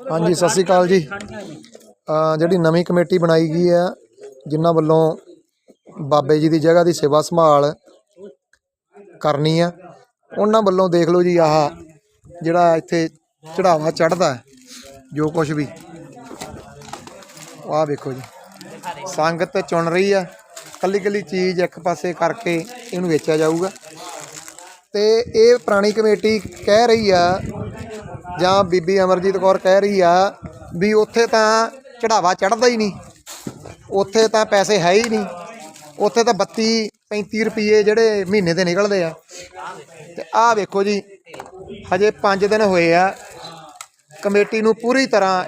ਹਾਂਜੀ, ਸਤਿ ਸ਼੍ਰੀ ਅਕਾਲ ਜੀ। ਜਿਹੜੀ ਨਵੀਂ ਕਮੇਟੀ ਬਣਾਈ ਗਈ ਹੈ, ਜਿਨ੍ਹਾਂ ਵੱਲੋਂ ਬਾਬੇ ਜੀ ਦੀ ਜਗ੍ਹਾ ਦੀ ਸੇਵਾ ਸੰਭਾਲ ਕਰਨੀ ਆ ਉਹਨਾਂ ਵੱਲੋਂ ਦੇਖ ਲਓ ਜੀ ਆਹ ਜਿਹੜਾ ਇੱਥੇ ਚੜਾਵਾ ਚੜਦਾ ਜੋ ਕੁਝ ਵੀ। ਆਹ ਵੇਖੋ ਜੀ, ਸੰਗਤ ਚੁਣ ਰਹੀ ਆ ਕੱਲੀ ਕੱਲੀ ਚੀਜ਼ ਇੱਕ ਪਾਸੇ ਕਰਕੇ ਇਹਨੂੰ ਵੇਚਿਆ ਜਾਊਗਾ। ਤੇ ਇਹ ਪੁਰਾਣੀ ਕਮੇਟੀ ਕਹਿ ਰਹੀ ਆ ਜਾਂ ਬੀਬੀ ਅਮਰਜੀਤ ਕੌਰ ਕਹਿ ਰਹੀ ਆ ਵੀ ਉੱਥੇ ਤਾਂ ਚੜਾਵਾ ਚੜਦਾ ਹੀ ਨਹੀਂ। ਉੱਥੇ ਤਾਂ ਪੈਸੇ ਹੈ ਹੀ ਨਹੀਂ। ਉੱਥੇ ਤਾਂ 32 35 ਰੁਪਏ ਜਿਹੜੇ ਮਹੀਨੇ ਦੇ ਨਿਕਲਦੇ ਆ। ਤੇ ਆਹ ਵੇਖੋ ਜੀ, ਹਜੇ 5 ਦਿਨ ਹੋਏ ਆ। ਕਮੇਟੀ ਨੂੰ ਪੂਰੀ ਤਰ੍ਹਾਂ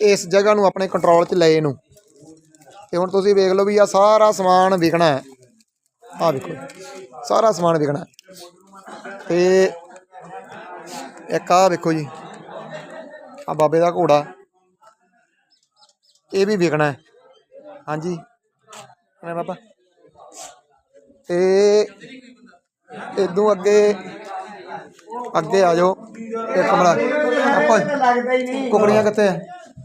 ਇਸ ਜਗ੍ਹਾ ਨੂੰ ਆਪਣੇ ਕੰਟਰੋਲ 'ਚ ਲਏ ਨੂੰ। ਤੇ ਹੁਣ ਤੁਸੀਂ ਵੇਖ ਲਓ ਵੀ ਆ ਸਾਰਾ ਸਮਾਨ ਵਿਕਣਾ ਹੈ। ਆਹ ਵੇਖੋ, ਸਾਰਾ ਸਮਾਨ ਵਿਕਣਾ ਹੈ। ਤੇ ਇੱਕ ਆਹ ਵੇਖੋ ਜੀ। ਆ ਬਾਬੇ ਦਾ ਘੋੜਾ। ਇਹ ਵੀ ਵਿਕਣਾ ਹੈ। ਹਾਂਜੀ। ਕਿਵੇਂ ਬਾਬਾ? ਤੇ ਇਦੋਂ ਅੱਗੇ ਅੱਗੇ ਆ ਜਾਓ। ਇਹ ਕਮਰਾ ਆਪਾਂ ਕੁਕੜੀਆਂ ਕਿੱਥੇ ਆ?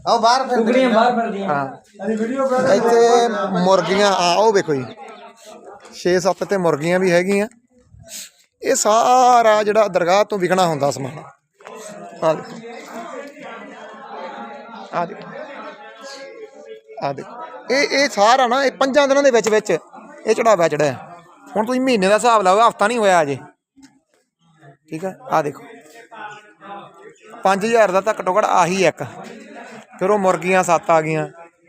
ਆਓ ਬਾਹਰ ਫਿਰ ਕੁਕੜੀਆਂ ਬਾਹਰ ਫਿਰਦੀਆਂ। ਹਾਂ। ਇੱਥੇ ਮੁਰਗੀਆਂ ਆ ਉਹ ਵੇਖੋ ਜੀ। 6-7 ਤੇ ਮੁਰਗੀਆਂ ਵੀ ਹੈਗੀਆਂ। ਇਹ ਸਾਰਾ ਜਿਹੜਾ ਦਰਗਾਹ ਤੋਂ ਵਿਕਣਾ ਹੁੰਦਾ ਸਮਾਨ। ਆ ਦੇਖੋ। ਆ ਦੇਖੋ। ਆ ਦੇਖੋ। ਇਹ ਇਹ ਸਾਰਾ ਨਾ, ਇਹ ਪੰਜਾਂ ਦਿਨਾਂ ਦੇ ਵਿੱਚ ਵਿੱਚ ਇਹ ਚੜਾਵਾ ਚੜਿਆ ਹੁਣ ਤੁਸੀਂ ਮਹੀਨੇ ਦਾ ਹਿਸਾਬ ਲਾਓ, ਹਫਤਾ ਨਹੀਂ ਹੋਇਆ ਅਜੇ। ਠੀਕ ਹੈ? ਆ ਦੇਖੋ। 5000 ਦਾ ਤਾਂ ਘੱਟੋ ਘੱਟ ਆਹੀ ਇੱਕ। ਫਿਰ ਉਹ ਮੁਰਗੀਆਂ ਸੱਤ ਆ ਗਈਆਂ।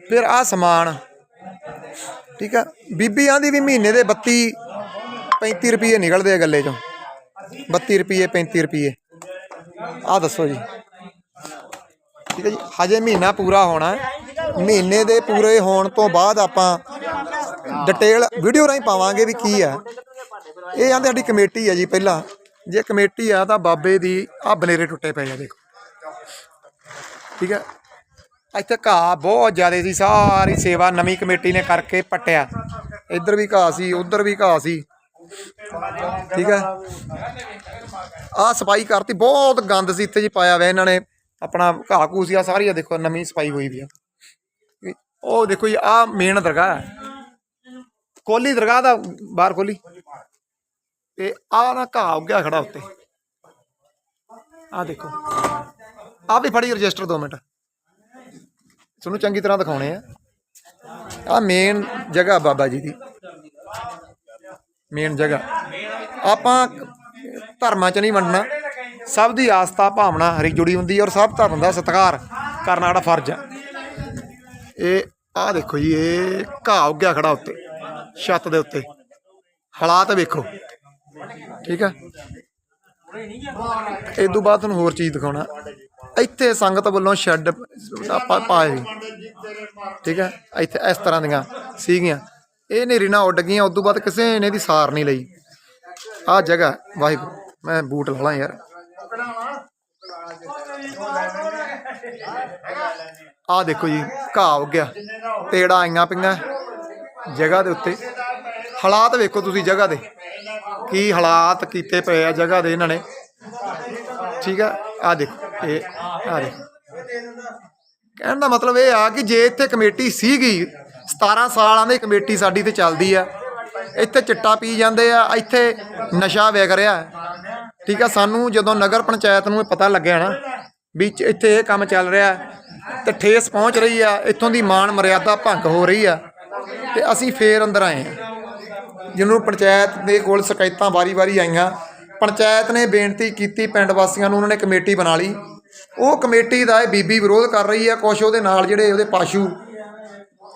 ਫਿਰ ਆ ਸਮਾਨ। ਠੀਕ ਆ ਬੀਬੀ ਆਂਦੀ ਵੀ ਮਹੀਨੇ ਦੇ 32 35 ਰੁਪਏ ਨਿਕਲਦੇ ਆ ਗੱਲੇ ਚੋਂ। 32 ਰੁਪਏ 35 ਰੁਪਏ ਆ ਦੱਸੋ ਜੀ। ਠੀਕ ਹੈ ਜੀ, ਹਜੇ ਮਹੀਨਾ ਪੂਰਾ ਹੋਣਾ। ਮਹੀਨੇ ਦੇ ਪੂਰੇ ਹੋਣ ਤੋਂ ਬਾਅਦ ਆਪਾਂ ਡਿਟੇਲ ਵੀਡੀਓ ਰਾਹੀਂ ਪਾਵਾਂਗੇ ਵੀ ਕੀ ਆ। ਇਹ ਆਂਦੇ ਸਾਡੀ ਕਮੇਟੀ ਹੈ ਜੀ ਪਹਿਲਾਂ। ਜੇ ਕਮੇਟੀ ਆ ਤਾਂ ਬਾਬੇ ਦੀ ਆ ਬਨੇਰੇ ਟੁੱਟੇ ਪਏ ਆ, ਦੇਖੋ। ਠੀਕ ਹੈ। ਇੱਥੇ ਘਾਹ ਬਹੁਤ ਜ਼ਿਆਦਾ ਸੀ, ਸਾਰੀ ਸੇਵਾ ਨਵੀਂ ਕਮੇਟੀ ਨੇ ਕਰਕੇ ਪੱਟਿਆ। ਇੱਧਰ ਵੀ ਘਾਹ ਸੀ, ਉੱਧਰ ਵੀ ਘਾਹ ਸੀ। ਠੀਕ ਹੈ। ਆ ਸਫ਼ਾਈ ਕਰਤੀ, ਬਹੁਤ ਗੰਦ ਸੀ ਇੱਥੇ ਜੀ ਪਾਇਆ ਹੋਇਆ ਇਹਨਾਂ ਨੇ। ਆਪਣਾ ਘਾਹ ਘੂਹ ਸੀ ਸਾਰੀ ਆ ਦੇਖੋ, ਨਵੀਂ ਸਫ਼ਾਈ ਹੋਈ ਵੀ ਆ। ਉਹ ਦੇਖੋ ਜੀ ਆ ਮੇਨ ਦਰਗਾਹ ਹੈ। ਕੋਲੀ ਦਰਗਾਹ ਦਾ, ਬਾਹਰ ਖੋਲੀ ਤੇ ਆ ਨਾ ਘਾਹ ਉੱਗਿਆ ਖੜਾ ਉੱਤੇ। ਆ ਦੇਖੋ। ਆ ਵੀ ਫੜੀ ਰਜਿਸਟਰ 2 ਮਿੰਟ। ਤੁਹਾਨੂੰ ਚੰਗੀ ਤਰ੍ਹਾਂ ਦਿਖਾਉਣੇ ਆ। ਆ ਮੇਨ ਜਗ੍ਹਾ ਬਾਬਾ ਜੀ ਦੀ। ਮੇਨ ਜਗ੍ਹਾ। ਆਪਾਂ ਧਰਮਾਂ 'ਚ ਨਹੀਂ ਵੰਡਣਾ। ਸਭ ਦੀ ਆਸਥਾ, ਭਾਵਨਾ ਹਰੀ ਜੁੜੀ ਹੁੰਦੀ ਔਰ ਸਭ ਧਰਮ ਦਾ ਸਤਿਕਾਰ ਕਰਨਾ ਸਾਡਾ ਫਰਜ਼ ਆ। ਇਹ ਆਹ ਦੇਖੋ ਜੀ, ਇਹ ਘਾਹ ਉੱਗਿਆ ਖੜਾ ਉੱਤੇ, ਛੱਤ ਦੇ ਉੱਤੇ। ਹਾਲਾਤ ਵੇਖੋ। ਠੀਕ ਹੈ ਇਹ ਤੋਂ ਬਾਅਦ ਤੁਹਾਨੂੰ ਹੋਰ ਚੀਜ਼ ਦਿਖਾਉਣਾ। ਇੱਥੇ ਸੰਗਤ ਵੱਲੋਂ ਸ਼ੈੱਡ ਆਪਾਂ ਪਾਏ ਠੀਕ ਹੈ ਇੱਥੇ ਇਸ ਤਰ੍ਹਾਂ ਦੀਆਂ ਸੀਗੀਆਂ। ਇਹ ਨੇਰੀ ਨਾਲ ਉੱਡ ਗਈਆਂ, ਉਦੋਂ ਬਾਅਦ ਕਿਸੇ ਨੇ ਦੀ ਸਾਰ ਨਹੀਂ ਲਈ। ਆਹ ਜਗ੍ਹਾ, ਵਾਹਿਗੁਰੂ, ਮੈਂ ਬੂਟ ਲਾ ਲਾਂ ਯਾਰ। ਆਹ ਦੇਖੋ ਜੀ, ਘਾਹ ਉੱਗਿਆ ਤੇੜਾ ਆਈਆਂ ਪਈਆਂ ਜਗ੍ਹਾ ਦੇ ਉੱਤੇ। ਹਾਲਾਤ ਵੇਖੋ ਤੁਸੀਂ ਜਗ੍ਹਾ ਦੇ। ਕੀ ਹਾਲਾਤ ਕੀਤੇ ਪਏ ਆ ਜਗ੍ਹਾ ਦੇ ਇਹਨਾਂ ਨੇ। ਠੀਕ ਆ ਆ ਦੇਖੋ, ਇਹ ਆ ਦੇਖੋ। ਕਹਿਣ ਦਾ ਮਤਲਬ ਇਹ ਆ ਕਿ ਜੇ ਇੱਥੇ ਕਮੇਟੀ ਸੀਗੀ 17 ਸਾਲਾਂ ਦੀ ਕਮੇਟੀ ਸਾਡੀ ਤੇ ਚੱਲਦੀ ਆ। ਇੱਥੇ ਚਿੱਟਾ ਪੀ ਜਾਂਦੇ ਆ, ਇੱਥੇ ਨਸ਼ਾ ਵਿਕ ਰਿਹਾ। ਠੀਕ ਆ, ਸਾਨੂੰ ਜਦੋਂ ਨਗਰ ਪੰਚਾਇਤ ਨੂੰ ਇਹ ਪਤਾ ਲੱਗਿਆ ਨਾ ਵੀ ਇੱਥੇ ਇਹ ਕੰਮ ਚੱਲ ਰਿਹਾ ਹੈ ਤੇ ਠੇਸ ਪਹੁੰਚ ਰਹੀ ਆ, ਇੱਥੋਂ ਦੀ ਮਾਨ ਮਰਿਆਦਾ ਭੰਗ ਹੋ ਰਹੀ ਆ, ਤੇ ਅਸੀਂ ਫੇਰ ਅੰਦਰ ਆਏ ਆ ਜਿਹਨੂੰ ਪੰਚਾਇਤ ਦੇ ਕੋਲ ਸ਼ਿਕਾਇਤਾਂ ਵਾਰੀ-ਵਾਰੀ ਆਈਆਂ, ਪੰਚਾਇਤ ਨੇ ਬੇਨਤੀ ਕੀਤੀ, ਪਿੰਡ ਵਾਸੀਆਂ ਨੂੰ ਉਹਨਾਂ ਨੇ ਕਮੇਟੀ ਬਣਾ ਲਈ। ਉਹ ਕਮੇਟੀ ਦਾ ਇਹ ਬੀਬੀ ਵਿਰੋਧ ਕਰ ਰਹੀ ਆ, ਕੁਛ ਉਹਦੇ ਨਾਲ ਜਿਹੜੇ ਉਹਦੇ ਪਾਸ਼ੂ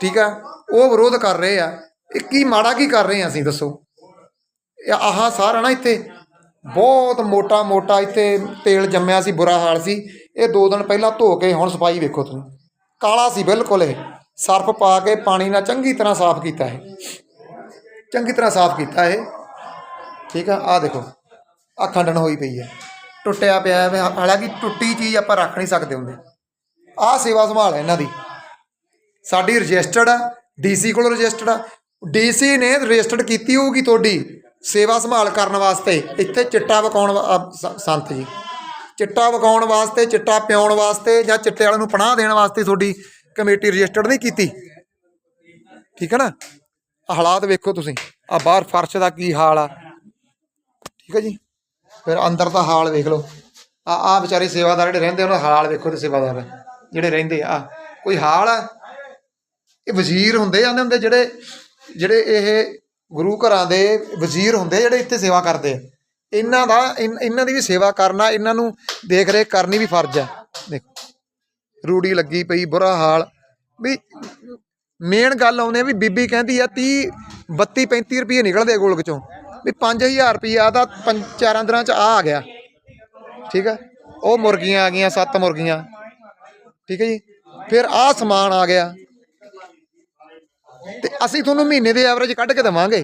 ਠੀਕ ਆ? ਉਹ ਵਿਰੋਧ ਕਰ ਰਹੇ ਆ। ਇਹ ਕੀ ਮਾੜਾ ਕੀ ਕਰ ਰਹੇ ਆ ਅਸੀਂ ਦੱਸੋ? ਇਹ ਆਹ ਸਾਰਾ ਨਾ ਇੱਥੇ। ਬਹੁਤ ਮੋਟਾ ਮੋਟਾ ਇੱਥੇ ਤੇਲ ਜੰਮਿਆ ਸੀ, ਬੁਰਾ ਹਾਲ ਸੀ। ਇਹ ਦੋ ਦਿਨ ਪਹਿਲਾਂ ਧੋ ਕੇ ਹੁਣ ਸਫ਼ਾਈ ਵੇਖੋ ਤੁਸੀਂ। ਕਾਲਾ ਸੀ ਬਿਲਕੁਲ ਇਹ। ਸਰਫ ਪਾ ਕੇ ਪਾਣੀ ਨਾਲ ਚੰਗੀ ਤਰ੍ਹਾਂ ਸਾਫ਼ ਕੀਤਾ ਹੈ ਚੰਗੀ ਤਰ੍ਹਾਂ ਸਾਫ਼ ਕੀਤਾ ਇਹ। ਠੀਕ ਆ? ਆ ਦੇਖੋ। ਆ ਖੰਡਨ ਹੋਈ ਪਈ ਹੈ। ਟੁੱਟਿਆ ਪਿਆ ਹੈ। ਹਾਲਾਂਕਿ ਟੁੱਟੀ ਚੀਜ਼ ਆਪਾਂ ਰੱਖ ਨਹੀਂ ਸਕਦੇ ਹੁੰਦੇ। ਆਹ ਸੇਵਾ ਸੰਭਾਲ ਹੈ ਇਹਨਾਂ ਦੀ। ਸਾਡੀ ਰਜਿਸਟਰਡ ਆ ਡੀਸੀ ਕੋਲ ਰਜਿਸਟਰਡ ਆ। ਡੀਸੀ ਨੇ ਰਜਿਸਟਰਡ ਕੀਤੀ ਹੋਊਗੀ ਤੁਹਾਡੀ ਸੇਵਾ ਸੰਭਾਲ ਕਰਨ ਵਾਸਤੇ। ਇੱਥੇ ਚਿੱਟਾ ਵਕਾਉਣ ਸੰਤ ਜੀ। ਚਿੱਟਾ ਵਿਕਾਉਣ ਵਾਸਤੇ, ਚਿੱਟਾ ਪਿਆਉਣ ਵਾਸਤੇ ਜਾਂ ਚਿੱਟੇ ਵਾਲਿਆਂ ਨੂੰ ਪਨਾਹ ਦੇਣ ਵਾਸਤੇ ਤੁਹਾਡੀ ਕਮੇਟੀ ਰਜਿਸਟਰਡ ਨਹੀਂ ਕੀਤੀ। ਠੀਕ ਹੈ ਨਾ? ਆਹ ਹਾਲਾਤ ਵੇਖੋ ਤੁਸੀਂ। ਆ ਬਾਹਰ ਫਰਸ਼ ਦਾ ਕੀ ਹਾਲ ਆ। ਠੀਕ ਹੈ ਜੀ? ਫਿਰ ਅੰਦਰ ਦਾ ਹਾਲ ਵੇਖ ਲਓ। ਆ ਆ ਵਿਚਾਰੇ ਸੇਵਾਦਾਰ ਜਿਹੜੇ ਰਹਿੰਦੇ ਉਹਨਾਂ ਦਾ ਹਾਲ ਵੇਖੋ ਤੇ ਸੇਵਾਦਾਰ। ਜਿਹੜੇ ਰਹਿੰਦੇ ਆ। ਕੋਈ ਹਾਲ ਆ? ਇਹ ਵਜ਼ੀਰ ਹੁੰਦੇ ਜਾਂਦੇ ਹੁੰਦੇ ਜਿਹੜੇ ਜਿਹੜੇ ਇਹ ਗੁਰੂ ਘਰਾਂ ਦੇ ਵਜ਼ੀਰ ਹੁੰਦੇ ਜਿਹੜੇ ਇੱਥੇ ਸੇਵਾ ਕਰਦੇ ਆ। ਇਹਨਾਂ ਦਾ, ਇਨ- ਇਹਨਾਂ ਦੀ ਵੀ ਸੇਵਾ ਕਰਨਾ, ਇਹਨਾਂ ਨੂੰ ਦੇਖ ਰੇਖ ਕਰਨੀ ਵੀ ਫਰਜ਼ ਹੈ ਦੇਖੋ, ਰੂੜੀ ਲੱਗੀ ਪਈ, ਬੁਰਾ ਹਾਲ। ਵੀ ਮੇਨ ਗੱਲ ਆਉਂਦੇ ਆ ਵੀ ਬੀਬੀ ਕਹਿੰਦੀ ਆ 30 32 35 ਰੁਪਏ ਨਿਕਲਦੇ ਆ ਗੋਲਕ ਚੋਂ। ਵੀ 5000 ਰੁਪਿਆ ਦਾ ਪੰਜ, ਚਾਰਾਂ ਦਿਨਾਂ ਚ ਆ ਆ ਗਿਆ। ਠੀਕ ਹੈ ਉਹ ਮੁਰਗੀਆਂ ਆ ਗਈਆਂ, ਸੱਤ ਮੁਰਗੀਆਂ। ਠੀਕ ਹੈ ਜੀ? ਫਿਰ ਆਹ ਸਮਾਨ ਆ ਗਿਆ। ਤੇ ਅਸੀਂ ਤੁਹਾਨੂੰ ਮਹੀਨੇ ਦੀ ਐਵਰੇਜ ਕੱਢ ਕੇ ਦੇਵਾਂਗੇ।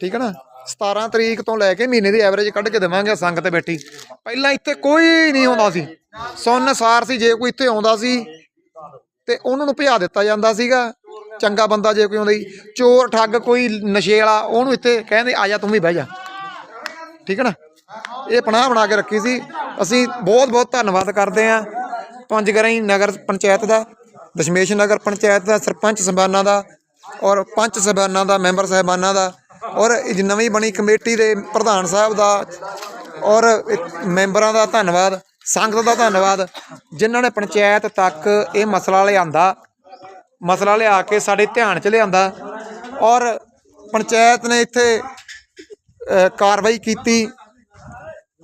ਠੀਕ ਹੈ ਨਾ? 17 ਤਰੀਕ ਤੋਂ ਲੈ ਕੇ ਮਹੀਨੇ ਦੀ ਐਵਰੇਜ ਕੱਢ ਕੇ ਦੇਵਾਂਗੇ ਸੰਗਤ ਬੈਠੀ। ਪਹਿਲਾਂ ਇੱਥੇ ਕੋਈ ਨਹੀਂ ਆਉਂਦਾ ਸੀ। ਸੁੰਨਸਾਰ ਸੀ, ਜੇ ਕੋਈ ਇੱਥੇ ਆਉਂਦਾ ਸੀ, ਤੇ ਉਹਨਾਂ ਨੂੰ ਭਜਾ ਦਿੱਤਾ ਜਾਂਦਾ ਸੀਗਾ। ਚੰਗਾ ਬੰਦਾ ਜੇ ਕੋਈ ਆਉਂਦਾ ਚੋਰ, ਠੱਗ, ਕੋਈ ਨਸ਼ੇ ਵਾਲਾ, ਉਹਨੂੰ ਇੱਥੇ ਕਹਿੰਦੇ, ਆ ਜਾ, ਤੂੰ ਵੀ ਬਹਿ ਜਾ। ਠੀਕ ਹੈ ਨਾ? ਇਹ ਪਨਾਹ ਬਣਾ ਕੇ ਰੱਖੀ ਸੀ। ਅਸੀਂ ਬਹੁਤ ਬਹੁਤ ਧੰਨਵਾਦ ਕਰਦੇ ਹਾਂ ਪੰਜਗਰਾਈ ਨਗਰ ਪੰਚਾਇਤ ਦਾ, ਦਸ਼ਮੇਸ਼ ਨਗਰ ਪੰਚਾਇਤ ਦਾ, ਸਰਪੰਚ ਸਭਾਨਾਂ ਦਾ ਔਰ ਪੰਚ ਸਭਾਨਾਂ ਦਾ, ਮੈਂਬਰ ਸਾਹਿਬਾਨਾਂ ਦਾ, ਔਰ ਇਹ ਨਵੀਂ ਬਣੀ ਕਮੇਟੀ ਦੇ ਪ੍ਰਧਾਨ ਸਾਹਿਬ ਦਾ, ਔਰ ਮੈਂਬਰਾਂ ਦਾ ਧੰਨਵਾਦ, ਸੰਗਤ ਦਾ ਧੰਨਵਾਦ, ਜਿਨ੍ਹਾਂ ਨੇ ਪੰਚਾਇਤ ਤੱਕ ਇਹ ਮਸਲਾ ਲਿਆਂਦਾ, ਮਸਲਾ ਲਿਆ ਕੇ ਸਾਡੇ ਧਿਆਨ 'ਚ ਲਿਆਂਦਾ, ਔਰ ਪੰਚਾਇਤ ਨੇ ਇੱਥੇ ਕਾਰਵਾਈ ਕੀਤੀ,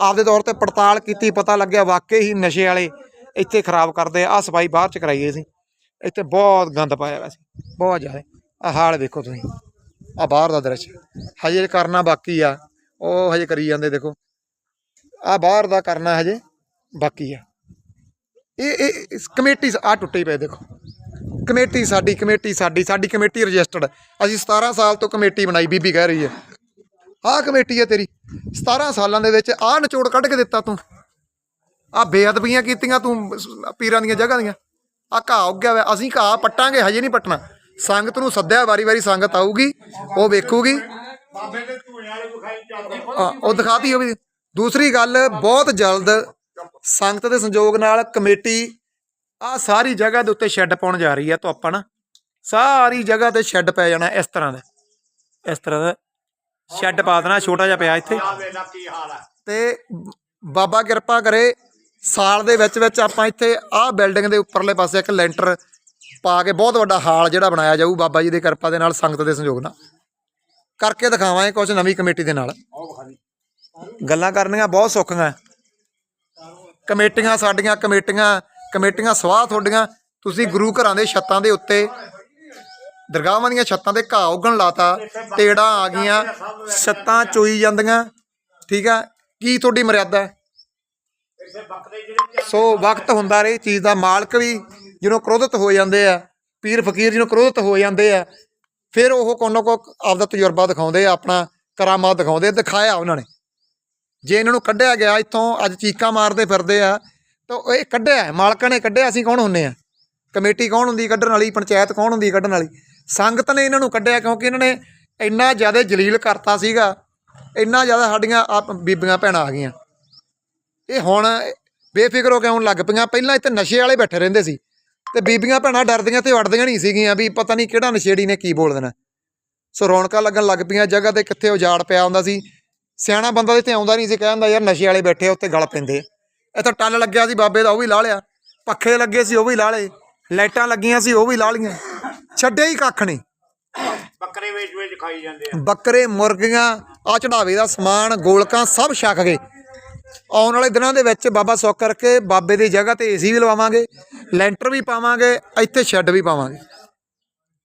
ਆਪਦੇ ਤੌਰ ਤੇ ਪੜਤਾਲ ਕੀਤੀ, ਪਤਾ ਲੱਗਿਆ ਵਾਕਈ ਹੀ ਨਸ਼ੇ ਵਾਲੇ ਇੱਥੇ ਖਰਾਬ ਕਰਦੇ ਆ, ਆਹ ਸਫ਼ਾਈ ਬਾਹਰ ਚ ਕਰਾਈਏ ਸੀ, ਇੱਥੇ ਬਹੁਤ ਗੰਦ ਪਾਇਆ ਹੋਇਆ ਸੀ, ਬਹੁਤ ਜ਼ਿਆਦਾ। ਆ ਹਾਲ ਵੇਖੋ ਤੁਸੀਂ। ਆ ਬਾਹਰ ਦਾ ਦ੍ਰਿਸ਼। ਹਜੇ ਕਰਨਾ ਬਾਕੀ ਆ। ਉਹ ਹਜੇ ਕਰੀ ਜਾਂਦੇ ਦੇਖੋ। ਆ ਬਾਹਰ ਦਾ ਕਰਨਾ ਹਜੇ ਬਾਕੀ ਆ। ਇਹ ਇਹ, ਇਸ ਕਮੇਟੀ ਆ ਟੁੱਟੇ ਪਏ ਦੇਖੋ। ਕਮੇਟੀ ਸਾਡੀ ਕਮੇਟੀ ਸਾਡੀ ਸਾਡੀ ਕਮੇਟੀ ਰਜਿਸਟਰਡ। ਅਸੀਂ 17 ਸਾਲ ਤੋਂ ਕਮੇਟੀ ਬਣਾਈ, ਬੀਬੀ ਕਹਿ ਰਹੀ ਹੈ। ਆਹ ਕਮੇਟੀ ਹੈ ਤੇਰੀ। 17 ਸਾਲਾਂ ਦੇ ਵਿੱਚ ਆਹ ਨਿਚੋੜ ਕੱਢ ਕੇ ਦਿੱਤਾ ਤੂੰ। ਆਹ ਬੇਅਦਬੀਆਂ ਕੀਤੀਆਂ ਤੂੰ ਪੀਰਾਂ ਦੀਆਂ ਜਗ੍ਹਾ ਦੀਆਂ। ਆਹ ਘਾਹ ਉੱਗਿਆ ਹੋਇਆ। ਅਸੀਂ ਘਾਹ ਪੱਟਾਂਗੇ, ਹਜੇ ਨਹੀਂ ਪੱਟਣਾ। ਸੰਗਤ ਨੂੰ ਸੱਦਿਆ ਵਾਰੀ ਵਾਰੀ ਸੰਗਤ ਆਊਗੀ ਉਹ ਵੇਖੂਗੀ। ਹਾਂ, ਉਹ ਦਿਖਾਤੀ ਉਹ ਵੀ। ਦੂਸਰੀ ਗੱਲ ਬਹੁਤ ਜਲਦ ਸੰਗਤ ਦੇ ਸੰਯੋਗ ਨਾਲ ਕਮੇਟੀ ਆ ਸਾਰੀ ਜਗ੍ਹਾ ਦੇ ਉੱਤੇ ਸ਼ੈੱਡ ਪਾਉਣ ਜਾ ਰਹੀ ਹੈ ਤੋਂ ਆਪਾਂ ਨਾ ਸਾਰੀ ਜਗ੍ਹਾ ਤੇ ਸ਼ੈੱਡ ਪੈ ਜਾਣਾ ਇਸ ਤਰ੍ਹਾਂ ਦਾ। ਇਸ ਤਰ੍ਹਾਂ ਦਾ ਸ਼ੈੱਡ ਪਾ ਦੇਣਾ ਛੋਟਾ ਜਿਹਾ ਪਿਆ ਇੱਥੇ। ਆ ਵੇਲਾ ਤੇ ਬਾਬਾ ਕਿਰਪਾ ਕਰੇ ਸਾਲ ਦੇ ਵਿੱਚ ਵਿੱਚ ਆਪਾਂ ਇੱਥੇ ਆਹ ਬਿਲਡਿੰਗ ਦੇ ਉੱਪਰਲੇ ਪਾਸੇ ਇੱਕ ਲੈਂਟਰ ਪਾ ਕੇ ਬਹੁਤ ਵੱਡਾ ਹਾਲ ਜਿਹੜਾ ਬਣਾਇਆ ਜਾਊ ਬਾਬਾ ਜੀ ਦੀ ਕਿਰਪਾ ਦੇ ਨਾਲ, ਸੰਗਤ ਦੇ ਸੰਯੋਗ ਨਾਲ। ਕਰਕੇ ਦਿਖਾਵਾਂਗੇ ਕੁਝ ਨਵੀਂ ਕਮੇਟੀ ਦੇ ਨਾਲ। ਗੱਲਾਂ ਕਰਨੀਆਂ ਬਹੁਤ ਸੌਖੀਆਂ। ਕਮੇਟੀਆਂ ਸਾਡੀਆਂ, ਕਮੇਟੀਆਂ ਕਮੇਟੀਆਂ ਸਵਾਹ ਤੁਹਾਡੀਆਂ। ਤੁਸੀਂ ਗੁਰੂ ਘਰਾਂ ਦੇ ਛੱਤਾਂ ਦੇ ਉੱਤੇ, ਦਰਗਾਹਾਂ ਦੀਆਂ ਛੱਤਾਂ ਤੇ ਘਾਹ ਉੱਗਣ ਲਾਤਾ ਤੇੜਾਂ ਆ ਗਈਆਂ, ਛੱਤਾਂ ਚੋਈ ਜਾਂਦੀਆਂ। ਠੀਕ ਆ? ਕੀ ਤੁਹਾਡੀ ਮਰਿਆਦਾ? ਸੋ ਵਕਤ ਹੁੰਦਾ ਰਹੇ, ਚੀਜ਼ ਦਾ ਮਾਲਕ ਵੀ ਜਿਹਨੂੰ ਕ੍ਰੋਧਿਤ ਹੋ ਜਾਂਦੇ ਆ, ਪੀਰ ਫਕੀਰ ਜਿਹਨੂੰ ਕ੍ਰੋਧਿਤ ਹੋ ਜਾਂਦੇ ਆ, ਫਿਰ ਉਹ ਕੋਨੋ ਕੋ ਆਪਦਾ ਤਜਰਬਾ ਦਿਖਾਉਂਦੇ ਆ, ਆਪਣਾ ਕਰਾਮਾਤ ਦਿਖਾਉਂਦੇ ਦਿਖਾਇਆ ਉਹਨਾਂ ਨੇ। ਜੇ ਇਹਨਾਂ ਨੂੰ ਕੱਢਿਆ ਗਿਆ, ਇੱਥੋਂ ਅੱਜ ਚੀਕਾਂ ਮਾਰਦੇ ਫਿਰਦੇ ਆ, ਤਾਂ ਇਹ ਕੱਢਿਆ ਮਾਲਕਾਂ ਨੇ ਕੱਢਿਆ, ਅਸੀਂ ਕੌਣ ਹੁੰਨੇ ਆ? ਕਮੇਟੀ ਕੌਣ ਹੁੰਦੀ ਕੱਢਣ ਵਾਲੀ, ਪੰਚਾਇਤ ਕੌਣ ਹੁੰਦੀ ਕੱਢਣ ਵਾਲੀ? ਸੰਗਤ ਨੇ ਇਹਨਾਂ ਨੂੰ ਕੱਢਿਆ ਕਿਉਂਕਿ ਇਹਨਾਂ ਨੇ ਇੰਨਾ ਜ਼ਿਆਦਾ ਜਲੀਲ ਕਰਤਾ ਸੀਗਾ, ਇੰਨਾ ਜ਼ਿਆਦਾ ਸਾਡੀਆਂ ਆਪ ਬੀਬੀਆਂ ਭੈਣਾਂ ਆ ਗਈਆਂ। ਇਹ ਹੁਣ ਬੇਫਿਕਰ ਹੋ ਕੇ ਆਉਣ ਲੱਗ ਪਈਆਂ, ਪਹਿਲਾਂ ਇੱਥੇ ਨਸ਼ੇ ਵਾਲੇ ਬੈਠੇ ਰਹਿੰਦੇ ਸੀ। ਤੇ ਬੀਬੀਆਂ ਭੈਣਾਂ ਡਰਦੀਆਂ ਤੇ ਵੜਦੀਆਂ ਨਹੀਂ ਸੀਗੀਆਂ ਵੀ ਪਤਾ ਨਹੀਂ ਕਿਹੜਾ ਨਸ਼ੇੜੀ ਨੇ ਕੀ ਬੋਲ ਦੇਣਾ। ਸੋ ਰੌਣਕਾਂ ਲੱਗਣ ਲੱਗ ਪਈਆਂ ਜਗ੍ਹਾ ਤੇ ਕਿੱਥੇ ਉਜਾੜ ਪਿਆ ਹੁੰਦਾ ਸੀ। ਸਿਆਣਾ ਬੰਦਾ ਤੇ ਇੱਥੇ ਆਉਂਦਾ ਨਹੀਂ ਸੀ ਕਹਿੰਦਾ ਯਾਰ ਨਸ਼ੇ ਵਾਲੇ ਬੈਠੇ ਉੱਥੇ ਗਲ ਪੈਂਦੇ। ਇੱਥੇ ਟੱਲ ਲੱਗਿਆ ਸੀ ਬਾਬੇ ਦਾ ਉਹ ਵੀ ਲਾ ਲਿਆ। ਪੱਖੇ ਲੱਗੇ ਸੀ ਉਹ ਵੀ ਲਾ ਲਏ। ਲਾਈਟਾਂ ਲੱਗੀਆਂ ਸੀ ਉਹ ਵੀ ਲਾ ਲਈਆਂ। ਛੱਡਿਆ ਹੀ ਕੱਖ ਨਹੀਂ। ਬੱਕਰੇ ਵੇਚ ਵੇਚ ਖਾਈ ਜਾਂਦੇ ਆ। ਬੱਕਰੇ ਮੁਰਗੀਆਂ ਆ ਚੜਾਵੇ ਦਾ ਸਮਾਨ ਗੋਲਕਾਂ ਸਭ ਛਕ ਗਏ। ਆਉਣ ਵਾਲੇ ਦਿਨਾਂ ਦੇ ਵਿੱਚ ਬਾਬਾ ਸੁੱਖ ਕਰਕੇ ਬਾਬੇ ਦੀ ਜਗ੍ਹਾ ਤੇ ਏਸੀ ਵੀ ਲਵਾਵਾਂਗੇ, ਲੈਂਟਰ ਵੀ ਪਾਵਾਂਗੇ, ਇੱਥੇ ਸ਼ੈੱਡ ਵੀ ਪਾਵਾਂਗੇ।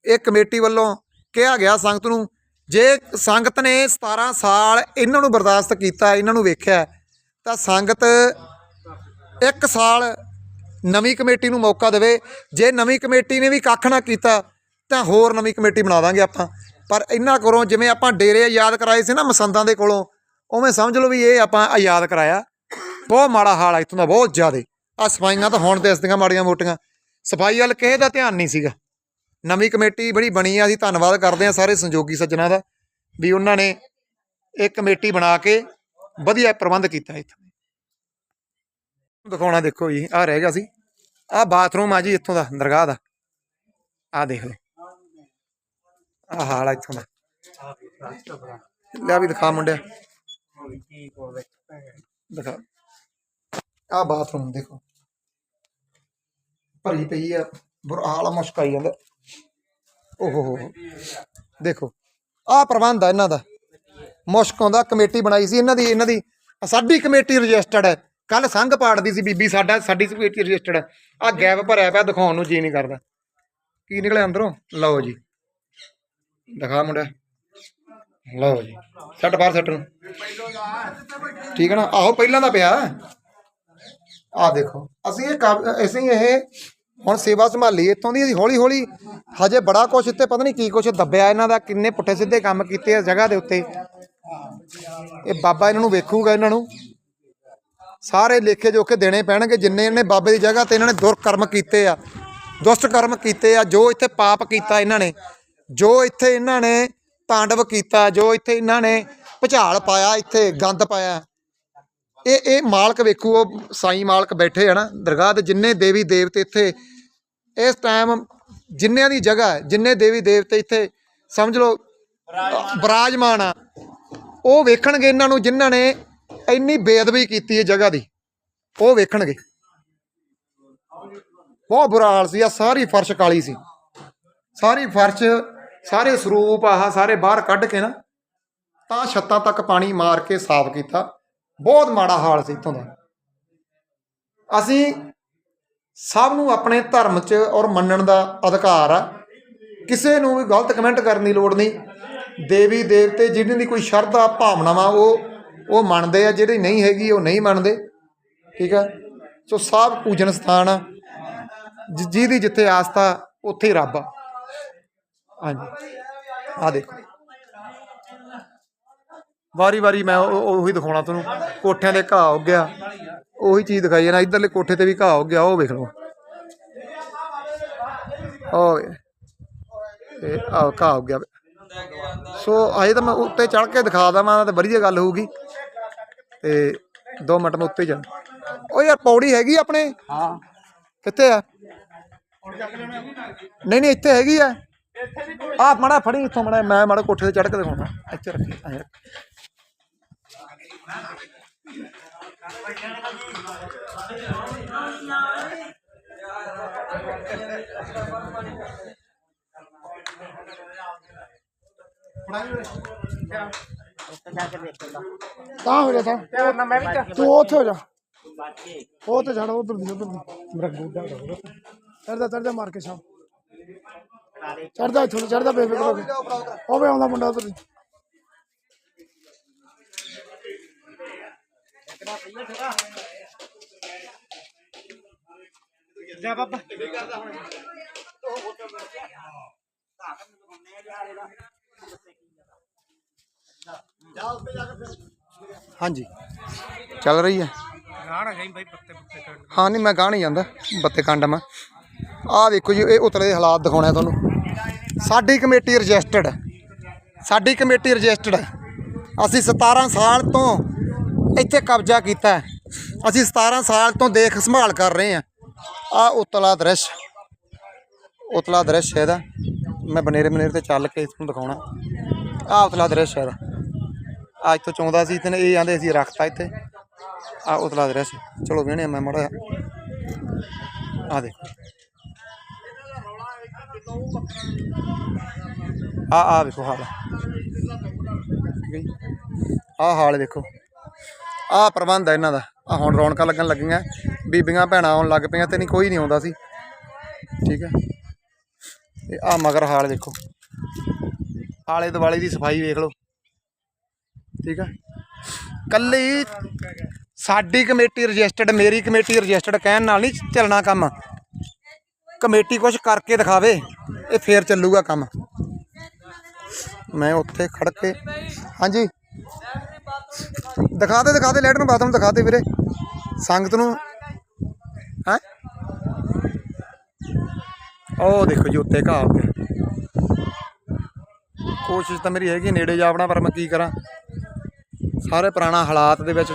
ਇਹ ਕਮੇਟੀ ਵੱਲੋਂ ਕਿਹਾ ਗਿਆ ਸੰਗਤ ਨੂੰ, ਜੇ ਸੰਗਤ ਨੇ 17 ਸਾਲ ਇਹਨਾਂ ਨੂੰ ਬਰਦਾਸ਼ਤ ਕੀਤਾ, ਇਹਨਾਂ ਨੂੰ ਵੇਖਿਆ, ਤਾਂ ਸੰਗਤ ਇੱਕ ਸਾਲ ਨਵੀਂ ਕਮੇਟੀ ਨੂੰ ਮੌਕਾ ਦੇਵੇ। ਜੇ ਨਵੀਂ ਕਮੇਟੀ ਨੇ ਵੀ ਕੱਖ ਨਾ ਕੀਤਾ, ਤਾਂ ਹੋਰ ਨਵੀਂ ਕਮੇਟੀ ਬਣਾ ਦਾਂਗੇ ਆਪਾਂ। ਪਰ ਇਹਨਾਂ ਕੋਲੋਂ ਜਿਵੇਂ ਆਪਾਂ ਡੇਰੇ ਯਾਦ ਕਰਾਏ ਸੀ ਨਾ ਮਸੰਦਾਂ ਦੇ ਕੋਲੋਂ ਉਵੇਂ ਸਮਝ ਲਓ ਵੀ ਇਹ ਆਪਾਂ ਆਜ਼ਾਦ ਕਰਾਇਆ। ਬਹੁਤ ਮਾੜਾ ਹਾਲ ਆ ਇੱਥੋਂ ਦਾ, ਬਹੁਤ ਜ਼ਿਆਦੇ। ਆ ਸਫਾਈਆਂ ਤਾਂ ਹੁਣ ਦਿਸਦੀਆਂ ਮਾੜੀਆਂ ਮੋਟੀਆਂ। ਸਫ਼ਾਈ ਵੱਲ ਕਿਸੇ ਦਾ ਧਿਆਨ ਨਹੀਂ ਸੀਗਾ। ਨਵੀਂ ਕਮੇਟੀ ਬੜੀ ਬਣੀ ਆ, ਅਸੀਂ ਧੰਨਵਾਦ ਕਰਦੇ ਆ ਸਾਰੇ ਸੰਯੋਗੀ ਸੱਜਣਾ ਦਾ ਵੀ ਉਹਨਾਂ ਨੇ ਇਹ ਕਮੇਟੀ ਬਣਾ ਕੇ ਵਧੀਆ ਪ੍ਰਬੰਧ ਕੀਤਾ ਇੱਥੇ ਦਿਖਾਉਣਾ ਦੇਖੋ ਜੀ ਆ ਰਹਿ ਗਿਆ ਸੀ। ਆ ਬਾਥਰੂਮ ਆ ਜੀ ਇੱਥੋਂ ਦਾ, ਦਰਗਾਹ ਦਾ। ਆ ਦੇਖ ਲਓ। ਆ ਹਾਲ ਆ ਇੱਥੋਂ ਦਾ। ਲਿਆ ਵੀ ਦਿਖਾ ਮੁੰਡਿਆ। ਦਿਖਾ। ਆ ਬਾਥਰੂਮ ਦੇਖੋ। ਭਰੀ ਪਈ ਆ, ਬੁਰਾ ਹਾਲ ਮੁਸ਼ਕ ਆਈ ਜਾਂਦਾ। ਓਹੋ ਹੋ। ਦੇਖੋ ਆ ਪ੍ਰਬੰਧ ਆ ਇਹਨਾਂ ਦਾ। ਮੁਸ਼ਕ ਆਉਂਦਾ, ਕਮੇਟੀ ਬਣਾਈ ਸੀ, ਇਹਨਾਂ ਦੀ ਇਹਨਾਂ ਦੀ ਸਾਡੀ ਕਮੇਟੀ ਰਜਿਸਟਰਡ ਹੈ। ਕੱਲ ਸੰਘ ਪਾੜਦੀ ਸੀ ਬੀਬੀ ਸਾਡਾ, ਸਾਡੀ ਕਮੇਟੀ ਰਜਿਸਟਰਡ ਹੈ। ਆ ਗੈਪ ਭਰਿਆ ਪਿਆ, ਦਿਖਾਉਣ ਨੂੰ ਜੀ ਨਹੀਂ ਕਰਦਾ। ਕੀ ਨਿਕਲਿਆ ਅੰਦਰੋਂ? ਲਓ ਜੀ। ਦਿਖਾ ਮੁੰਡਾ। ਲਓ ਜੀ, ਸੱਟ ਬਾਹਰ ਸੱਟ ਨੂੰ। ਠੀਕ ਹੈ ਨਾ? ਆਹੋ, ਪਹਿਲਾਂ ਦਾ ਪਿਆ। ਆ ਦੇਖੋ, ਅਸੀਂ ਇਹ ਕਾਬ- ਅਸੀਂ ਇਹ ਹੁਣ ਸੇਵਾ ਸੰਭਾਲੀ, ਇੱਥੋਂ ਦੀ ਅਸੀਂ ਹੌਲੀ ਹੌਲੀ ਹਜੇ ਬੜਾ ਕੁਛ ਇੱਥੇ ਪਤਾ ਨਹੀਂ ਕੀ ਕੁਛ ਦੱਬਿਆ ਇਹਨਾਂ ਦਾ, ਕਿੰਨੇ ਪੁੱਠੇ ਸਿੱਧੇ ਕੰਮ ਕੀਤੇ ਆ ਜਗ੍ਹਾ ਦੇ ਉੱਤੇ। ਇਹ ਬਾਬਾ ਇਹਨਾਂ ਨੂੰ ਵੇਖੂਗਾ ਇਹਨਾਂ ਨੂੰ। ਸਾਰੇ ਲੇਖੇ ਜੋਖੇ ਦੇਣੇ ਪੈਣਗੇ, ਜਿੰਨੇ ਇਹਨੇ ਬਾਬੇ ਦੀ ਜਗ੍ਹਾ ਤੇ ਇਹਨਾਂ ਨੇ ਦੁਰਕਰਮ ਕੀਤੇ ਆ। ਦੁਸ਼ਟ ਕਰਮ ਕੀਤੇ ਆ, ਜੋ ਇੱਥੇ ਪਾਪ ਕੀਤਾ ਇਹਨਾਂ ਨੇ, ਜੋ ਇੱਥੇ ਇਹਨਾਂ ਨੇ ਤਾਂਡਵ ਕੀਤਾ ਜੋ ਇੱਥੇ ਇਹਨਾਂ ਨੇ ਭੁਚਾਲ ਪਾਇਆ ਇੱਥੇ ਗੰਦ ਪਾਇਆ। ਇਹ ਇਹ ਮਾਲਕ ਵੇਖੂ ਉਹ ਸਾਈ ਮਾਲਕ ਬੈਠੇ ਆ ਨਾ ਦਰਗਾਹ ਦੇ ਜਿੰਨੇ ਦੇਵੀ ਦੇਵਤੇ ਇੱਥੇ ਇਸ ਟਾਈਮ ਜਿੰਨਿਆਂ ਦੀ ਜਗ੍ਹਾ ਜਿੰਨੇ ਦੇਵੀ ਦੇਵਤੇ ਇੱਥੇ ਸਮਝ ਲਓ ਅ, ਆ ਉਹ ਵੇਖਣਗੇ ਇਹਨਾਂ ਨੂੰ ਜਿਨ੍ਹਾਂ ਨੇ ਇੰਨੀ ਬੇਅਦਬੀ ਕੀਤੀ ਹੈ ਜਗ੍ਹਾ ਦੀ ਉਹ ਵੇਖਣਗੇ। ਬਹੁਤ ਬੁਰਾ ਹਾਲ ਸੀ ਆ ਸਾਰੀ ਫਰਸ਼ ਕਾਲੀ ਸੀ। ਸਾਰੀ ਫਰਸ਼ ਸਾਰੇ ਸਰੂਪ ਆਹ ਸਾਰੇ ਬਾਹਰ ਕੱਢ ਕੇ ਨਾ, ਤਾਂ ਛੱਤਾਂ ਤੱਕ ਪਾਣੀ ਮਾਰ ਕੇ ਸਾਫ਼ ਕੀਤਾ। ਬਹੁਤ ਮਾੜਾ ਹਾਲ ਸੀ ਇੱਥੋਂ ਦਾ। ਅਸੀਂ ਸਭ ਨੂੰ ਆਪਣੇ ਧਰਮ 'ਚ ਔਰ ਮੰਨਣ ਦਾ ਅਧਿਕਾਰ ਆ। ਕਿਸੇ ਨੂੰ ਵੀ ਗਲਤ ਕਮੈਂਟ ਕਰਨ ਦੀ ਲੋੜ ਨਹੀਂ। ਦੇਵੀ, ਦੇਵਤੇ ਜਿਹਨਾਂ ਦੀ ਕੋਈ ਸ਼ਰਧਾ, ਭਾਵਨਾਵਾਂ ਉਹ ਉਹ ਮੰਨਦੇ ਆ, ਜਿਹੜੀ ਨਹੀਂ ਹੈਗੀ ਉਹ ਨਹੀਂ ਮੰਨਦੇ। ਠੀਕ ਆ? ਸੋ ਸਭ ਪੂਜਨ ਸਥਾਨ ਆ। ਜਿਹਦੀ ਜਿੱਥੇ ਆਸਥਾ, ਉੱਥੇ ਹੀ ਰੱਬ ਆ। ਹਾਂਜੀ। ਆ ਦੇਖੋ। ਵਾਰੀ ਵਾਰੀ ਮੈਂ ਉਹ- ਉਹ- ਦਿਖਾਉਣਾ ਤੁਹਾਨੂੰ। ਕੋਠਿਆਂ ਦੇ ਘਾਹ ਹੋ ਗਿਆ। ਉਹੀ ਚੀਜ਼ ਦਿਖਾਈ ਜਾਣਾ। ਇਧਰਲੇ ਕੋਠੇ ਤੇ ਵੀ ਘਾਹ ਹੋ ਗਿਆ। ਉਹ ਵੇਖ ਲਓ। ਉਹ ਵੇ ਇਹ ਆ ਘਾਹ ਹੋ ਗਿਆ। ਸੋ ਅਜੇ ਤਾਂ ਮੈਂ ਉੱਤੇ ਚੜ ਕੇ ਦਿਖਾ ਦਵਾਂ ਤਾਂ ਵਧੀਆ ਗੱਲ ਹੋਊਗੀ। ਤੇ 2 ਮਿੰਟ ਮੈਂ ਉੱਤੇ ਜਾ ਉਹ ਯਾਰ ਪੌੜੀ ਹੈਗੀ ਆਪਣੇ? ਹਾਂ। ਕਿੱਥੇ ਆ? ਨਹੀਂ ਨਹੀਂ ਇੱਥੇ ਹੈਗੀ ਆ। ਆ ਮੜਾ ਫੜੀ ਇੱਥੋਂ ਮੜਾ ਮੈਂ ਮੜਾ ਕੋਠੇ ਤੇ ਚੜ ਕੇ ਦਿਖਾਉਣਾ ਇੱਥੇ ਰੱਖੀ ਐਂ ਰੱਖ। ਤਾਂ ਹੋ ਜਾ ਤਾਂ। ਮੈਂ ਵੀ ਤੂੰ ਉੱਥੇ ਹੋ ਜਾ। ਉਹ ਤੇ ਛੱਡ ਉਧਰ ਦੀ ਉਧਰ ਦੀ। ਮੇਰਾ ਗੋਡਾ ਚੜਦਾ ਚੜਦਾ ਮਾਰ ਕੇ ਸ਼ਾਮ ਚੜਦਾ ਇੱਥੋਂ ਚੜਦਾ ਬੇਬੇ ਕਰੋ ਹੋਵੇ ਆਉਂਦਾ ਮੁੰਡਾ ਉਧਰ ਹਾਂਜੀ। ਚੱਲ ਰਹੀ ਹੈ। ਹਾਂ ਨਹੀਂ ਮੈਂ ਗਾਹ ਨਹੀਂ ਜਾਂਦਾ। ਬੱਤੇ ਕੰਡ ਮੈਂ। ਆਹ ਵੇਖੋ ਜੀ ਇਹ ਉਤਲੇ ਦੇ ਹਾਲਾਤ ਦਿਖਾਉਣੇ ਆ ਤੁਹਾਨੂੰ। ਸਾਡੀ ਕਮੇਟੀ ਰਜਿਸਟਰਡ ਸਾਡੀ ਕਮੇਟੀ ਰਜਿਸਟਰਡ ਅਸੀਂ 17 ਸਾਲ ਤੋਂ ਇੱਥੇ ਕਬਜ਼ਾ ਕੀਤਾ ਅਸੀਂ 17 ਸਾਲ ਤੋਂ ਦੇਖ ਸੰਭਾਲ ਕਰ ਰਹੇ ਹਾਂ। ਆ ਉਤਲਾ ਦ੍ਰਿਸ਼। ਉਤਲਾ ਦ੍ਰਿਸ਼ ਇਹਦਾ। ਮੈਂ ਬਨੇਰੇ ਬਨੇਰੇ ਤੇ ਚੱਲ ਕੇ ਇਸ ਨੂੰ ਦਿਖਾਉਣਾ। ਆ ਉਤਲਾ ਦ੍ਰਿਸ਼ ਇਹਦਾ। ਅੱਜ ਤੋਂ ਚੌਂਦਾ ਸੀ ਤੇ ਇਹ ਆਂਦੇ ਸੀ ਰੱਖਤਾ ਇੱਥੇ। ਆ ਉਤਲਾ ਦ੍ਰਿਸ਼। ਚਲੋ ਵੇਹਣੇ ਮੈਂ ਮੜਾ ਆ ਦੇਖੋ। ਆ ਆ ਵੇਖੋ ਹਾਲ। ਆ ਹਾਲ ਦੇਖੋ ਆ ਪ੍ਰਬੰਧ ਹੈ ਇਹਨਾਂ ਦਾ। ਆ ਹੁਣ ਰੌਣਕਾਂ ਲੱਗਣ ਲੱਗੀਆਂ। ਬੀਬੀਆਂ ਭੈਣਾਂ ਆਉਣ ਲੱਗ ਪਈਆਂ ਤੇ ਨਹੀਂ ਕੋਈ ਨਹੀਂ ਆਉਂਦਾ ਸੀ। ਠੀਕ ਹੈ ਤੇ ਆ ਮਗਰ ਹਾਲ ਦੇਖੋ ਆਲੇ ਦੁਆਲੇ ਦੀ ਸਫ਼ਾਈ ਵੇਖ ਲਓ। ਠੀਕ ਆ। ਕੱਲੀ ਸਾਡੀ ਕਮੇਟੀ ਰਜਿਸਟਰਡ, ਮੇਰੀ ਕਮੇਟੀ ਰਜਿਸਟਰਡ ਕਹਿਣ ਨਾਲ ਨਹੀਂ ਚੱਲਣਾ ਕੰਮ। ਕਮੇਟੀ ਕੁਝ ਕਰਕੇ ਦਿਖਾਵੇ, ਇਹ ਫੇਰ ਚੱਲੂਗਾ ਕੰਮ। ਮੈਂ ਉੱਥੇ ਖੜ ਕੇ, ਹਾਂਜੀ। ਦਿਖਾ ਦੇ ਦਿਖਾ ਦੇ, ਲੈਟਰ ਬਾਥਰੂਮ ਦਿਖਾ ਦੇ ਵੀਰੇ। ਸੰਗਤ ਨੂੰ, ਹੈ? ਉਹ ਦੇਖੋ ਜੀ ਉੱਤੇ ਘਾਹ ਹੋ ਗਿਆ ਕੋਸ਼ਿਸ਼ ਤਾਂ ਮੇਰੀ ਹੈਗੀ ਨੇੜੇ ਜਾ ਪਰ ਮੈਂ ਕੀ ਕਰਾਂ? ਸਾਰੇ ਪੁਰਾਣਾ ਹਾਲਾਤ ਦੇ ਵਿੱਚ,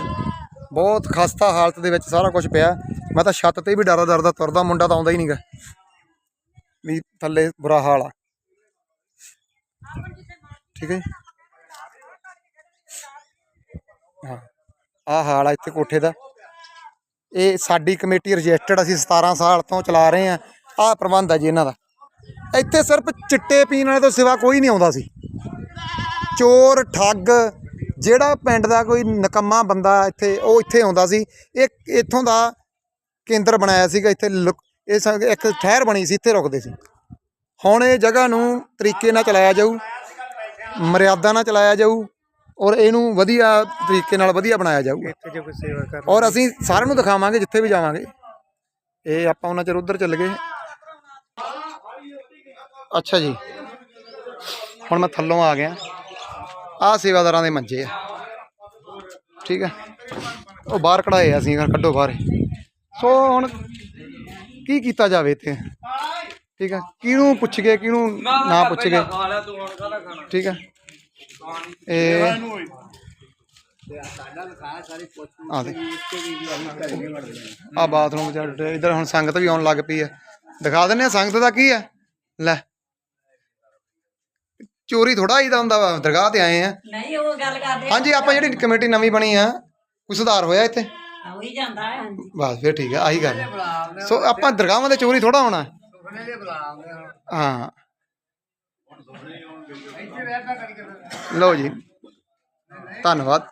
ਬਹੁਤ ਖਸਤਾ ਹਾਲਤ ਦੇ ਵਿੱਚ ਸਾਰਾ ਕੁਝ ਪਿਆ। ਮੈਂ ਤਾਂ ਛੱਤ ਤੇ ਵੀ ਡਰਦਾ ਡਰਦਾ ਤੁਰਦਾ, ਮੁੰਡਾ ਤਾਂ ਆਉਂਦਾ ਹੀ ਨਹੀਂਗਾ ਵੀ ਥੱਲੇ ਬੁਰਾ ਹਾਲ ਆ। ਠੀਕ ਹੈ ਹਾਂ ਆ। ਹਾਲ ਆ ਇੱਥੇ ਕੋਠੇ ਦਾ। ਇਹ ਸਾਡੀ ਕਮੇਟੀ ਰਜਿਸਟਰਡ ਅਸੀਂ 17 ਸਾਲ ਤੋਂ ਚਲਾ ਰਹੇ ਆ ਆਹ ਪ੍ਰਬੰਧ ਆ ਜੀ ਇਹਨਾਂ ਦਾ। ਇੱਥੇ ਸਿਰਫ ਚਿੱਟੇ ਪੀਣ ਵਾਲੇ ਤੋਂ ਸਿਵਾ ਕੋਈ ਨਹੀਂ ਆਉਂਦਾ ਸੀ। ਚੋਰ ਠੱਗ ਜਿਹੜਾ ਪਿੰਡ ਦਾ ਕੋਈ ਨਕੰਮਾ ਬੰਦਾ ਇੱਥੇ ਉਹ ਇੱਥੇ ਆਉਂਦਾ ਸੀ। ਇਹ ਇੱਥੋਂ ਦਾ ਕੇਂਦਰ ਬਣਾਇਆ ਸੀਗਾ ਇੱਥੇ ਇਹ ਸ- ਇੱਕ ਠਹਿਰ ਬਣੀ ਸੀ ਇੱਥੇ ਰੁਕਦੇ ਸੀ। ਹੁਣ ਇਹ ਜਗ੍ਹਾ ਨੂੰ ਤਰੀਕੇ ਨਾਲ ਚਲਾਇਆ ਜਾਊ ਮਰਿਆਦਾ ਨਾਲ ਚਲਾਇਆ ਜਾਊ ਔਰ ਇਹਨੂੰ ਵਧੀਆ ਤਰੀਕੇ ਨਾਲ ਵਧੀਆ ਬਣਾਇਆ ਜਾਊਗਾ। ਇੱਥੇ ਜੇ ਕੋਈ ਸੇਵਾ ਕਰ ਔਰ ਅਸੀਂ ਸਾਰਿਆਂ ਨੂੰ ਦਿਖਾਵਾਂਗੇ ਜਿੱਥੇ ਵੀ ਜਾਵਾਂਗੇ। ਇਹ ਆਪਾਂ ਉਹਨਾਂ ਚਿਰ ਉਧਰ ਚੱਲ ਗਏ। ਅੱਛਾ ਜੀ। ਹੁਣ ਮੈਂ ਥੱਲੋਂ ਆ ਗਿਆ। ਆਹ ਸੇਵਾਦਾਰਾਂ ਦੇ ਮੰਜੇ ਆ। ਠੀਕ ਹੈ ਉਹ ਬਾਹਰ ਕਢਾਏ ਆ ਅਸੀਂ ਕੱਢੋ ਬਾਹਰ। ਸੋ ਹੁਣ ਕੀ ਕੀਤਾ ਜਾਵੇ ਇੱਥੇ? ਠੀਕ ਹੈ। ਕਿਹਨੂੰ ਪੁੱਛ ਗਏ ਕਿਹਨੂੰ ਨਾ ਪੁੱਛ ਗਏ? ਠੀਕ ਹੈ। ਇਹ ਆ ਦੇ। ਆ ਬਾਥਰੂਮ ਚ ਇਧਰ ਹੁਣ ਸੰਗਤ ਵੀ ਆਉਣ ਲੱਗ ਪਈ ਹੈ। ਦਿਖਾ ਦਿੰਨੇ ਆ ਸੰਗਤ ਦਾ ਕੀ ਹੈ? ਲੈ। ਚੋਰੀ ਥੋੜਾ ਆਈਦਾ ਹੁੰਦਾ ਵਾ ਦਰਗਾਹ ਤੇ ਆਏ ਆ। ਨਹੀਂ ਉਹ ਗੱਲ ਕਰਦੇ ਹਾਂਜੀ ਆਪਾਂ ਜਿਹੜੀ ਕਮੇਟੀ ਨਵੀਂ ਬਣੀ ਆ ਕੋਈ ਸੁਧਾਰ ਹੋਇਆ ਇੱਥੇ? ਹੋ ਹੀ ਜਾਂਦਾ ਹੈ। ਬਸ ਫਿਰ ਠੀਕ ਹੈ ਆਹੀ ਗੱਲ ਹੈ। ਸੋ ਆਪਾਂ ਦਰਗਾਹਾਂ ਦੇ ਚੋਰੀ ਥੋੜਾ ਹੋਣਾ। ਹਾਂ ਲਓ ਜੀ। ਧੰਨਵਾਦ।